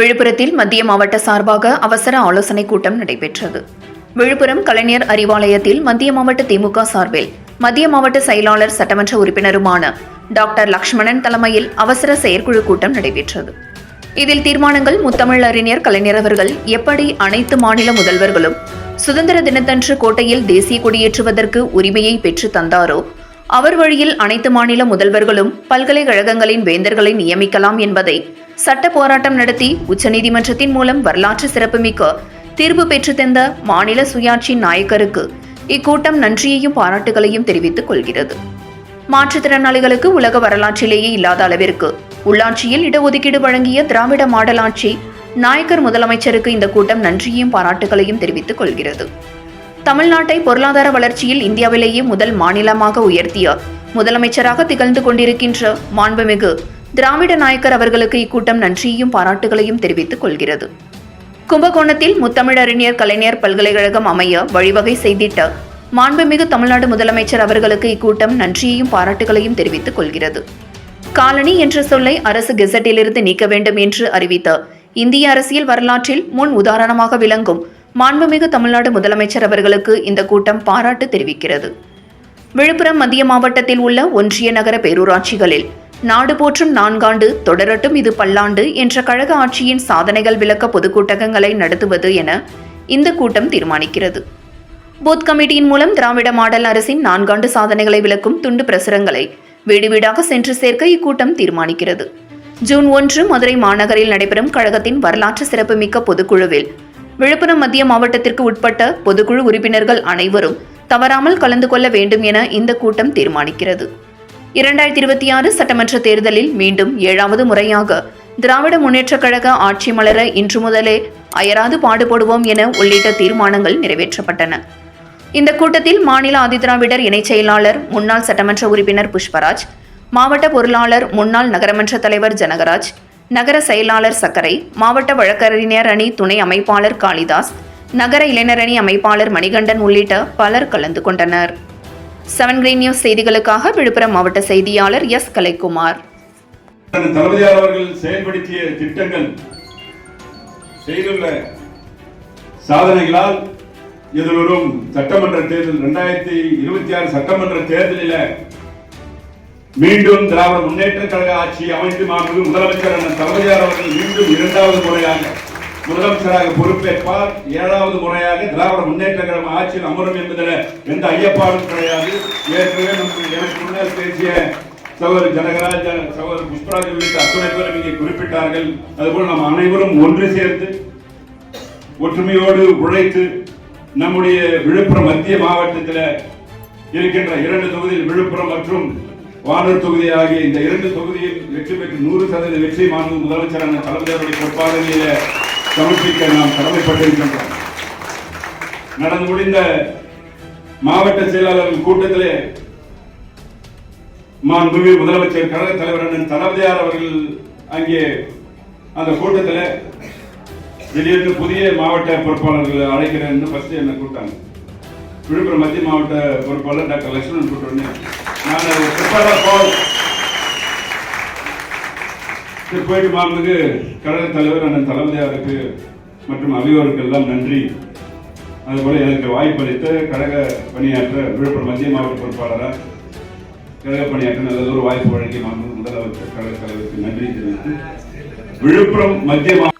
விழுப்புரத்தில் மத்திய மாவட்ட சார்பாக அவசர ஆலோசனைக் கூட்டம் நடைபெற்றது. விழுப்புரம் கலைஞர் அறிவாலயத்தில் மத்திய மாவட்ட திமுக சார்பில் மத்திய மாவட்ட செயலாளர் சட்டமன்ற உறுப்பினருமான டாக்டர் லக்ஷ்மணன் தலைமையில் அவசர செயற்குழு கூட்டம் நடைபெற்றது. இதில் தீர்மானங்கள் முத்தமிழ் அறிஞர் கலைஞர் அவர்கள் எப்படி அனைத்து மாநில முதல்வர்களும் சுதந்திர தினத்தன்று கோட்டையில் தேசிய கொடியேற்றுவதற்கு உரிமையை பெற்று தந்தாரோ அவர் வழியில் அனைத்து மாநில முதல்வர்களும் பல்கலைக்கழகங்களின் வேந்தர்களை நியமிக்கலாம் என்பதை சட்ட போராட்டம் நடத்தி உச்சநீதிமன்றத்தின் மூலம் வரலாற்று சிறப்புமிக்க தீர்ப்பு பெற்று தந்த மாநில சுயாட்சி நாயக்கருக்கு இக்கூட்டம் நன்றியையும் பாராட்டுகளையும் தெரிவித்துக் கொள்கிறது. மாற்றுத்திறனாளிகளுக்கு உலக வரலாற்றிலேயே இல்லாத அளவிற்கு உள்ளாட்சியில் இடஒதுக்கீடு வழங்கிய திராவிட மாடல் ஆட்சி நாயக்கர் முதலமைச்சருக்கு இந்த கூட்டம் நன்றியையும் பாராட்டுகளையும் தெரிவித்துக் கொள்கிறது. தமிழ்நாட்டை பொருளாதார வளர்ச்சியில் இந்தியாவிலேயே முதல் மாநிலமாக உயர்த்திய முதலமைச்சராக திகழ்ந்து கொண்டிருக்கின்ற மாண்புமிகு திராவிட நாயக்கர் அவர்களுக்கு இக்கூட்டம் நன்றியையும் பாராட்டுகளையும் தெரிவித்துக் கொள்கிறது. கும்பகோணத்தில் முத்தமிழறிஞர் கலைஞர் பல்கலைக்கழகம் அமைய வழிவகை செய்திட்ட மாண்புமிகு தமிழ்நாடு முதலமைச்சர் அவர்களுக்கு இக்கூட்டம் நன்றியையும் பாராட்டுகளையும் தெரிவித்துக் கொள்கிறது. காலனி என்ற சொல்லை அரசு கெசட்டிலிருந்து நீக்க வேண்டும் என்று அறிவித்த இந்திய அரசியல் வரலாற்றில் முன் உதாரணமாக விளங்கும் மாண்புமிகு தமிழ்நாடு முதலமைச்சர் அவர்களுக்கு இந்த கூட்டம் பாராட்டு தெரிவிக்கிறது. விழுப்புரம் மத்திய மாவட்டத்தில் உள்ள ஒன்றிய நகர பேரூராட்சிகளில் நாடு போற்றும் நான்காண்டு தொடரட்டும் இது பல்லாண்டு என்ற கழக ஆட்சியின் சாதனைகள் விளக்க பொதுக்கூட்டகங்களை நடத்துவது என இந்த கூட்டம் தீர்மானிக்கிறது. பூத் கமிட்டியின் மூலம் திராவிட மாடல் அரசின் நான்காண்டு சாதனைகளை விளக்கும் துண்டு பிரசுரங்களை வீடு வீடாக சென்று சேர்க்க இக்கூட்டம் தீர்மானிக்கிறது. ஜூன் ஒன்று மதுரை மாநகரில் நடைபெறும் கழகத்தின் வரலாற்று சிறப்புமிக்க பொதுக்குழுவில் விழுப்புரம் மத்திய மாவட்டத்திற்கு உட்பட்ட பொதுக்குழு உறுப்பினர்கள் அனைவரும் தவறாமல் கலந்து கொள்ள வேண்டும் என இந்த கூட்டம் தீர்மானிக்கிறது. இரண்டாயிரத்தி இருபத்தி ஆறு சட்டமன்ற தேர்தலில் மீண்டும் ஏழாவது முறையாக திராவிட முன்னேற்றக் கழக ஆட்சி மலர இன்று முதலே அயராது பாடுபடுவோம் என உள்ளிட்ட தீர்மானங்கள் நிறைவேற்றப்பட்டன. இந்த கூட்டத்தில் மாநில ஆதிதிராவிடர் இணைச் செயலாளர் முன்னாள் சட்டமன்ற உறுப்பினர் புஷ்பராஜ் மாவட்ட பொருளாளர் முன்னாள் நகரமன்ற தலைவர் ஜனகராஜ் நகர செயலாளர் சக்கரை மாவட்ட வழக்கறிஞர் அணி துணை அமைப்பாளர் காளிதாஸ் நகர இளைஞரணி அமைப்பாளர் மணிகண்டன் உள்ளிட்ட பலர் கலந்து கொண்டனர். செவன் கிரீன் நியூஸ் செய்திகளுக்காக விழுப்புரம் மாவட்ட செய்தியாளர் எஸ். கலைக்குமார். தளபதியார் அவர்கள் செயல்படுத்திய திட்டங்கள் செய்துள்ள சாதனைகளால் எதிர்வரும் சட்டமன்ற தேர்தல் இரண்டாயிரத்தி இருபத்தி ஆறு சட்டமன்ற தேர்தலில் மீண்டும் திராவிட முன்னேற்ற கழக ஆட்சி அமைந்து மாண்பு முதலமைச்சர் அண்ணன் தளபதியார் அவர்கள் மீண்டும் இரண்டாவது முறையாக முதலமைச்சராக பொறுப்பேற்பார். ஏழாவது முறையாக திராவிட முன்னேற்ற கழகம் ஆட்சியில் அமரும் என்பதில் எந்த ஐயப்பாடும் கிடையாது. ஏற்கனவே நமக்கு எனக்கு முன்னர் பேசிய சகோதரர் ஜனகராஜ் சகோதரர் புஷ்பராஜ் உள்ளிட்ட அத்துணை பேரும் இங்கே குறிப்பிட்டார்கள். அதுபோல் நாம் அனைவரும் ஒன்று சேர்ந்து ஒற்றுமையோடு உழைத்து நம்முடைய விழுப்புரம் மத்திய மாவட்டத்தில் இருக்கின்ற இரண்டு தொகுதியில் விழுப்புரம் மற்றும் வானூர் தொகுதி ஆகிய இந்த இரண்டு தொகுதியில் வெற்றி பெற்று நூறு சதவீத வெற்றி மாண்பு முதலமைச்சரான தலைமையுடைய பொறுப்பாளர்களில சமர்ப்பிக்க நாம் கடமைப்பட்டிருக்கின்றோம். நடந்து முடிந்த மாவட்ட செயலாளர்கள் கூட்டத்திலே மாண்புமிகு முதலமைச்சர் கழக தலைவர் அண்ணன் தளபதியார் அவர்கள் அங்கே அந்த கூட்டத்தில் திடீர்னு புதிய மாவட்ட பொறுப்பாளர்கள் அழைக்கிறேன்னு ஃபர்ஸ்ட் என்ன கூப்பிட்டாங்க. விழுப்புரம் மத்திய மாவட்ட பொறுப்பாளர் டாக்டர் லட்சுமணன் கூப்பிட்டோன்னே நான் அதை போயிட்டு மாண்புக்கு கழக தலைவர் அண்ணன் தளபதியாருக்கு மற்றும் அவையோருக்கு எல்லாம் நன்றி. அதுபோல் எனக்கு வாய்ப்பளித்த கழக பணியாற்ற விழுப்புரம் மத்திய மாவட்ட பொறுப்பாளராக கழக பணியாற்ற நல்லதொரு வாய்ப்பு வழங்கி மாண்பு முதலமைச்சர் கழக தலைவருக்கு நன்றி தெரிவித்து விழுப்புரம் மத்திய மாவட்ட